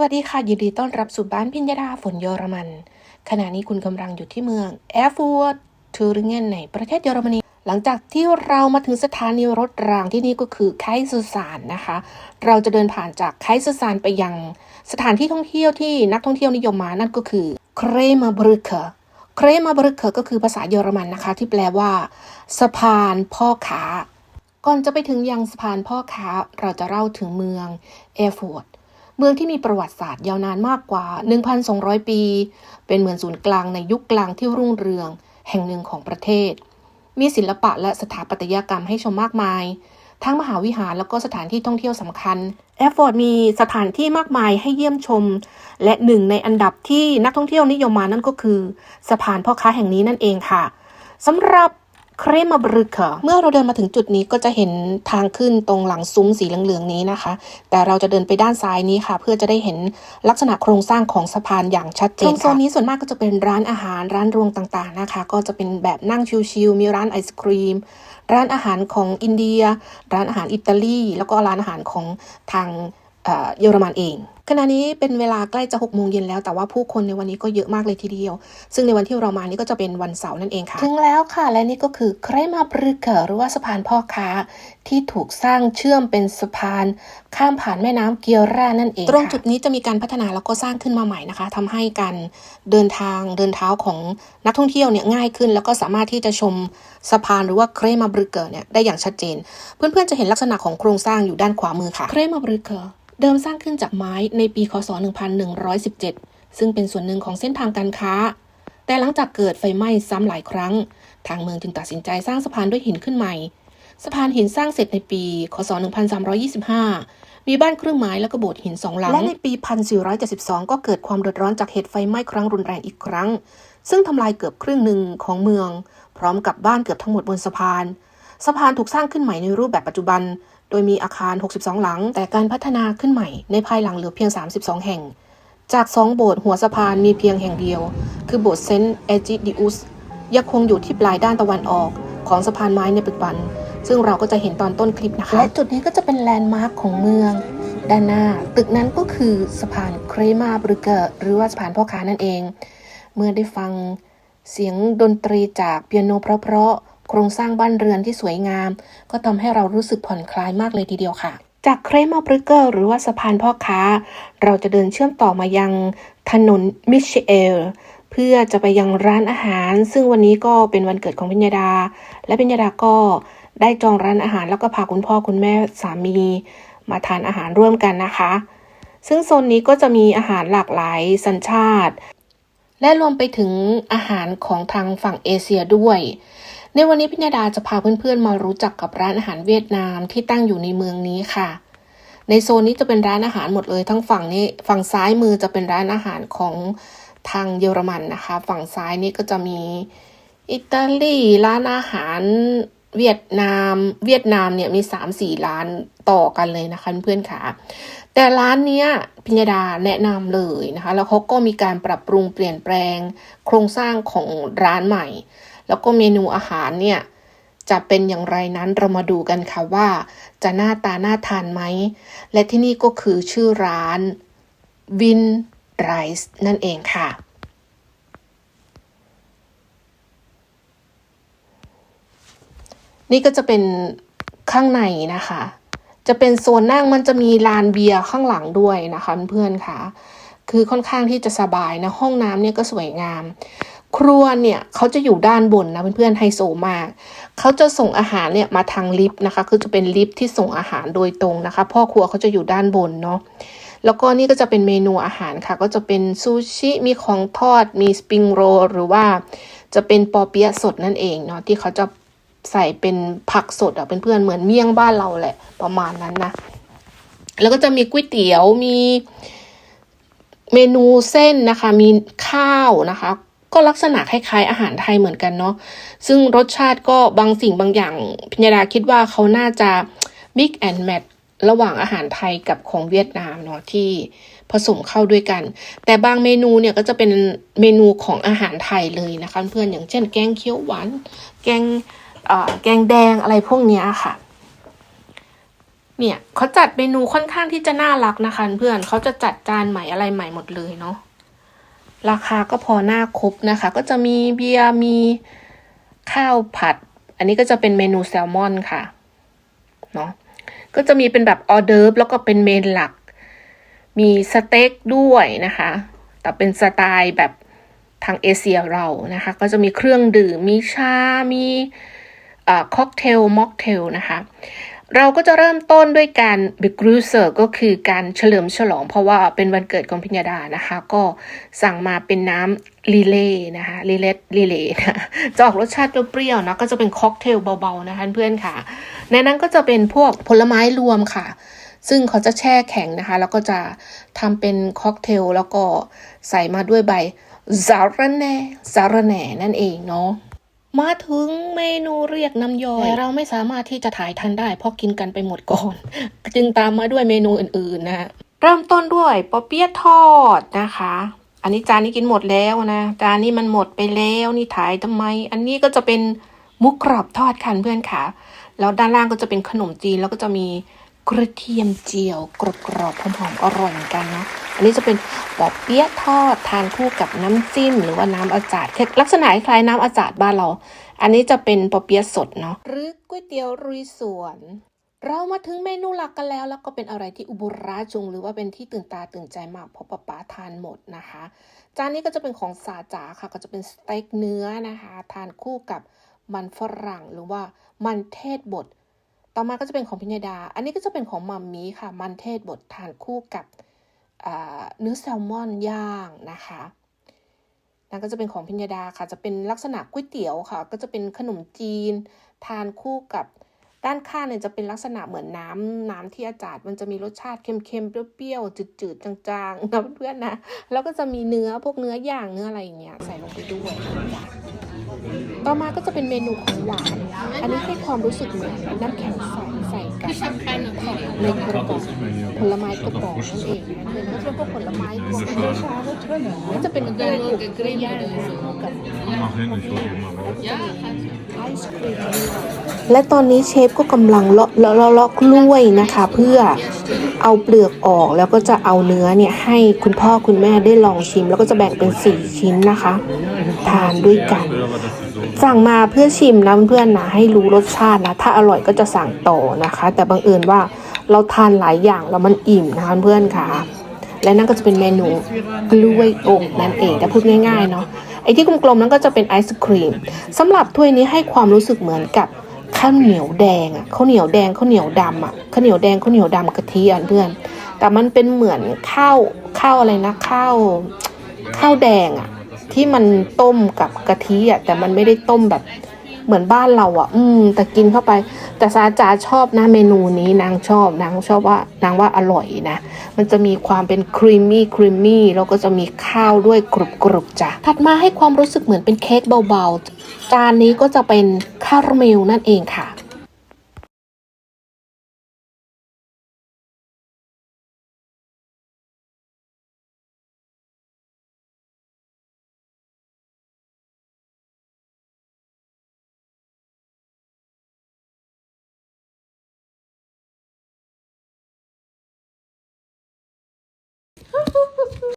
วัสดีค่ะ ยินดีต้อนรับสู่บ้านพิญญาดาฝนเยอรมัน ขณะนี้คุณกำลังอยู่ที่เมืองแอร์ฟูร์ทูริงเกนในประเทศเยอรมนี หลังจากที่เรามาถึงสถานีรถรางที่นี่ก็คือไคซูซานนะคะ เราจะเดินผ่านจากไคซูซานไปยัง สถานที่ท่องเที่ยวที่นักท่องเที่ยวนิยมมานั่นก็คือเครมาบรึกเ e เครมาบรึกเ e ก็คือภาษาเยอรมันนะคะ ที่แปลว่าสะพานพ่อค้าก่อนจะไปถึงยังสะพานพ่อค้าเราจะเล่าถึงเมืองแอร์ฟูร์ เมืองที่มีประวัติศาสตร์ยาวนานมากกว่า 1,200 ปี เป็นเมืองศูนย์กลางในยุคกลางที่รุ่งเรือง แห่งหนึ่งของประเทศ มีศิลปะและสถาปัตยกรรมให้ชมมากมาย ทั้งมหาวิหารแล้วก็สถานที่ท่องเที่ยวสำคัญ แอร์ฟอร์ดมีสถานที่มากมายให้เยี่ยมชม และหนึ่งในอันดับที่นักท่องเที่ยวนิยมมานั่นก็คือ สะพานพ่อค้าแห่งนี้นั่นเองค่ะสำหรับ เครมาบรึกเมื่อเราเดินมาถึงจุดนี้ก็จะเห็นทางขึ้นตรงหลังซุ้มสีเหลืองๆนี้นะคะ แต่เราจะเดินไปด้านซ้ายนี้ค่ะ เพื่อจะได้เห็นลักษณะโครงสร้างของสะพานอย่างชัดเจนตรงโซนนี้ส่วนมากก็จะเป็นร้านอาหารร้านรวงต่างๆนะคะ ก็จะเป็นแบบนั่งชิลๆมีร้านไอศครีม ร้านอาหารของอินเดีย ร้านอาหารอิตาลี แล้วก็ร้านอาหารของทางเอ่อเยอรมันเอง ขณะนี้เป็นเวลาใกล้จะ6โมงเย็นแล้วแต่ว่าผู้คนในวันนี้ก็เยอะมากเลยทีเดียว ซึ่งในวันที่เรามานี่ก็จะเป็นวันเสาร์นั่นเองค่ะ ถึงแล้วค่ะ และนี่ก็คือเครมาบรึกเกอร์หรือว่าสะพานพ่อค้า ที่ถูกสร้างเชื่อมเป็นสะพาน ข้ามผ่านแม่น้ำเกียร่านั่นเอง ตรงจุดนี้จะมีการพัฒนาแล้วก็สร้างขึ้นมาใหม่นะคะทำให้การเดินทางเดินเท้าของนักท่องเที่ยวเนี่ยง่ายขึ้น แล้วก็สามารถที่จะชมสะพานหรือว่าเครมาบรึกเกอร์เนี่ยได้อย่างชัดเจน เพื่อนๆจะเห็นลักษณะของโครงสร้างอยู่ด้านขวามือค่ะเครมาบรึกเกอร์ เดิมสร้างขึ้นจากไม้ในปีคศ 1117 ซึ่งเป็นส่วนหนึ่งของเส้นทางการค้า แต่หลังจากเกิดไฟไหม้ซ้ำหลายครั้ง ทางเมืองจึงตัดสินใจสร้างสะพานด้วยหินขึ้นใหม่ สะพานหินสร้างเสร็จในปี คศ 1325 มีบ้านเครื่องไม้และก็โบสถ์หินสองหลัง และในปี 1472 ก็เกิดความเดือดร้อนจากเหตุไฟไหม้ครั้งรุนแรงอีกครั้ง ซึ่งทำลายเกือบครึ่งหนึ่งของเมือง พร้อมกับบ้านเกือบทั้งหมดบนสะพาน สะพานถูกสร้างขึ้นใหม่ในรูปแบบปัจจุบัน โดยมีอาคาร 62 หลัง แต่การพัฒนาขึ้นใหม่ในภายหลังเหลือเพียง 32 แห่ง จากสองโบสถ์หัวสะพานมีเพียงแห่งเดียว คือโบสถ์เซนต์เอจิดิอุสยังคงอยู่ที่ปลายด้านตะวันออกของสะพานไม้ในปัจจุบัน ซึ่งเราก็จะเห็นตอนต้นคลิปนะคะ และจุดนี้ก็จะเป็นแลนด์มาร์คของเมือง ด้านหน้า ตึกนั้นก็คือสะพานเครมาบรึกเกอร์หรือว่าสะพานพ่อค้านั่นเอง เมื่อได้ฟังเสียงดนตรีจากเปียโนเพราะๆ โครงสร้างบ้านเรือนที่สวยงาม ก็ทำให้เรารู้สึกผ่อนคลายมากเลยทีเดียวค่ะ จากเครมาบรึกเกอร์หรือว่าสะพานพ่อค้า เราจะเดินเชื่อมต่อมายังถนนมิเชเอลเพื่อจะไปยังร้านอาหาร ซึ่งวันนี้ก็เป็นวันเกิดของพิญญาดา และพิญญาดาก็ได้จองร้านอาหารแล้วก็พาคุณพ่อคุณแม่สามีมาทานอาหารร่วมกันนะคะ ซึ่งโซนนี้ก็จะมีอาหารหลากหลายสัญชาติ และรวมไปถึงอาหารของทางฝั่งเอเชียด้วย ในวันนี้พิญญาดาจะพาเพื่อนๆมารู้จักกับร้านอาหารเวียดนามที่ตั้งอยู่ในเมืองนี้ค่ะ ในโซนนี้จะเป็นร้านอาหารหมดเลยทั้งฝั่งนี้ฝั่งซ้ายมือจะเป็นร้านอาหารของทางเยอรมันนะคะ ฝั่งซ้ายนี่ก็จะมีอิตาลีร้านอาหาร เวียดนาม เวียดนามเนี่ยมีสามสี่ร้านต่อกันเลยนะคะเพื่อนๆค่ะ แต่ร้านเนี้ยพิญญาดาแนะนำเลยนะคะ แล้วเขาก็มีการปรับปรุงเปลี่ยนแปลงโครงสร้างของร้านใหม่ แล้วก็เมนูอาหารเนี่ยจะเป็นอย่างไรนั้นเรามาดูกันค่ะว่า จะหน้าตาน่าทานไหม และที่นี่ก็คือชื่อร้านวินไรส์นั่นเองค่ะ นี่ก็จะเป็นข้างในนะคะ จะเป็นโซนนั่งมันจะมีลานเบียร์ข้างหลังด้วยนะคะเพื่อนๆค่ะคือค่อนข้างที่จะสบายนะห้องน้ำเนี่ยก็สวยงาม ครัวเนี่ยเขาจะอยู่ด้านบนนะเพื่อนๆไฮโซมากเขาจะส่งอาหารเนี่ยมาทางลิฟต์นะคะ คือจะเป็นลิฟต์ที่ส่งอาหารโดยตรงนะคะ พ่อครัวเขาจะอยู่ด้านบนเนาะแล้วก็นี่ก็จะเป็นเมนูอาหารค่ะ ก็จะเป็นซูชิมีของทอดมีสปริงโรลหรือว่าจะเป็นปอเปี๊ยะสดนั่นเองเนาะที่เขาจะ ใส่เป็นผักสดอะเป็นเพื่อนๆเหมือนเมี่ยงบ้านเราแหละ ประมาณนั้นนะ แล้วก็จะมีก๋วยเตี๋ยวมีเมนูเส้นนะคะ มีข้าวนะคะ ก็ลักษณะคล้ายๆอาหารไทยเหมือนกันเนาะซึ่งรสชาติก็บางสิ่งบางอย่างพิญญาดาคิดว่าเขาน่าจะ mix and match ระหว่างอาหารไทยกับของเวียดนามเนาะที่ผสมเข้าด้วยกัน แต่บางเมนูเนี่ยก็จะเป็นเมนูของอาหารไทยเลยนะคะ เพื่อนอย่างเช่นแกงเขียวหวาน แกง แกงแดงอะไรพวกนี้ค่ะ เนี่ยเขาจัดเมนูค่อนข้างที่จะน่ารักนะคะ เพื่อนเขาจะจัดจานใหม่อะไรใหม่หมดเลยเนาะราคาก็พอหน้าครบนะคะ ก็จะมีเบียร์มีข้าวผัด อันนี้ก็จะเป็นเมนูแซลมอนค่ะเนาะก็จะมีเป็นแบบออเดิร์ฟแล้วก็เป็นเมนหลัก มีสเต็กด้วยนะคะ แต่เป็นสไตล์แบบทางเอเชียเรานะคะ ก็จะมีเครื่องดื่มมีชา มี ค็อกเทลม็อกเทลนะคะเราก็จะเริ่มต้นด้วยการบิกรูเซอร์ก็คือการเฉลิมฉลอง เพราะว่าเป็นวันเกิดของพิญญาดานะคะ ก็สั่งมาเป็นน้ำลีเล่นะคะลีเลตลีเล่นะจะออกรสชาติเปรี้ยวๆนะก็จะเป็นค็อกเทลเบาๆนะคะเพื่อนค่ะ ในนั้นก็จะเป็นพวกผลไม้รวมค่ะ ซึ่งเขาจะแช่แข็งนะคะ แล้วก็จะทำเป็นค็อกเทลแล้วก็ใส่มาด้วยใบซาระแหน่ซาระแหน่นั่นเองเนาะ มาถึงเมนูเรียกน้ำย่อยแต่เราไม่สามารถที่จะถ่ายทันได้ เพราะกินกันไปหมดก่อน จึงตามมาด้วยเมนูอื่นๆนะฮะเริ่มต้นด้วยปอเปี๊ยะทอดนะคะ อันนี้จานนี้กินหมดแล้วนะจานนี้มันหมดไปแล้วนี่ถ่ายทำไม อันนี้ก็จะเป็นหมุกกรอบทอดค่ะเพื่อนค่ะแล้วด้านล่างก็จะเป็นขนมจีนแล้วก็จะมี กระเทียมเจียวกรอบๆหอมๆอร่อยเหมือนกันเนาะอันนี้จะเป็นปอเปี๊ยะทอดทานคู่กับน้ำจิ้ม หรือว่าน้ำอาจาดลักษณะคล้ายน้ำอาจาดบ้านเรา อันนี้จะเป็นปอเปี๊ยะสดเนาะหรือก๋วยเตี๋ยวรุยสวนเรามาถึงเมนูหลักกันแล้ว แล้วก็เป็นอะไรที่อุบราจุง หรือว่าเป็นที่ตื่นตาตื่นใจมากเพราะป๊าป๊าทานหมดนะคะ จานนี้ก็จะเป็นของสาจ๋าค่ะ ก็จะเป็นสเต็กเนื้อนะคะ ทานคู่กับมันฝรั่งหรือว่ามันเทศบด ต่อมาก็จะเป็นของพิญญาดา อันนี้ก็จะเป็นของมัมมี่ค่ะ มันเทศบดทานคู่กับเนื้อแซลมอนย่างนะคะนั่นก็จะเป็นของพิญญาดาค่ะ จะเป็นลักษณะก๋วยเตี๋ยวค่ะ ก็จะเป็นขนมจีน ทานคู่กับด้านข้างเนี่ยจะเป็นลักษณะเหมือนน้ำน้ำที่อาจารย์มันจะมีรสชาติเค็มๆ เปรี้ยวๆ จืดๆ จางๆนะเพื่อนๆนะ แล้วก็จะมีเนื้อพวกเนื้อย่างเนื้ออะไรอย่างเงี้ยใส่ลงไปด้วยจ้ะ ต่อมาก็จะเป็นเมนูของหวาน อันนี้ให้ความรู้สึกเหมือนน้ำแข็งใสใส่กับในกระป๋องผลไม้กระป๋องนั่นเองเพื่อนก็เป็นพวกผลไม้กระป๋องนี่จะเป็นเกลือเกลือย่างคู่กับไอศครีมและตอนนี้เชฟก็กำลังเลาะเลาะเลาะกล้วยนะคะ เพื่อเอาเปลือกออกแล้วก็จะเอาเนื้อเนี่ยให้คุณพ่อคุณแม่ได้ลองชิม แล้วก็จะแบ่งเป็นสี่ชิ้นนะคะ ทานด้วยกัน สั่งมาเพื่อชิมนะเพื่อนๆนะให้รู้รสชาตินะ ถ้าอร่อยก็จะสั่งต่อนะคะ แต่บังเอิญว่าเราทานหลายอย่างแล้วมันอิ่มนะคะเพื่อนค่ะ และนั่นก็จะเป็นเมนูกล้วยอบนั่นเองถ้าพูดง่ายๆเนาะไอ้ที่กลมๆนั้นก็จะเป็นไอศครีมสำหรับถ้วยนี้ให้ความรู้สึกเหมือนกับข้าวเหนียวแดงอะข้าวเหนียวแดงข้าวเหนียวดำอะข้าวเหนียวแดงข้าวเหนียวดำกะทิอะเพื่อน แต่มันเป็นเหมือนข้าวข้าวอะไรนะข้าวข้าวแดงอะ ที่มันต้มกับกะทิอะแต่มันไม่ได้ต้มแบบเหมือนบ้านเราอะ อืม แต่กินเข้าไป แต่สาจาชอบนะเมนูนี้นางชอบนางชอบว่านางว่าอร่อยนะ มันจะมีความเป็นครีมมี่ครีมมี่แล้วก็จะมีข้าวด้วยกรุบกรุบจ้ะถัดมาให้ความรู้สึกเหมือนเป็นเค้กเบาๆ จานนี้ก็จะเป็นคาราเมลนั่นเองค่ะ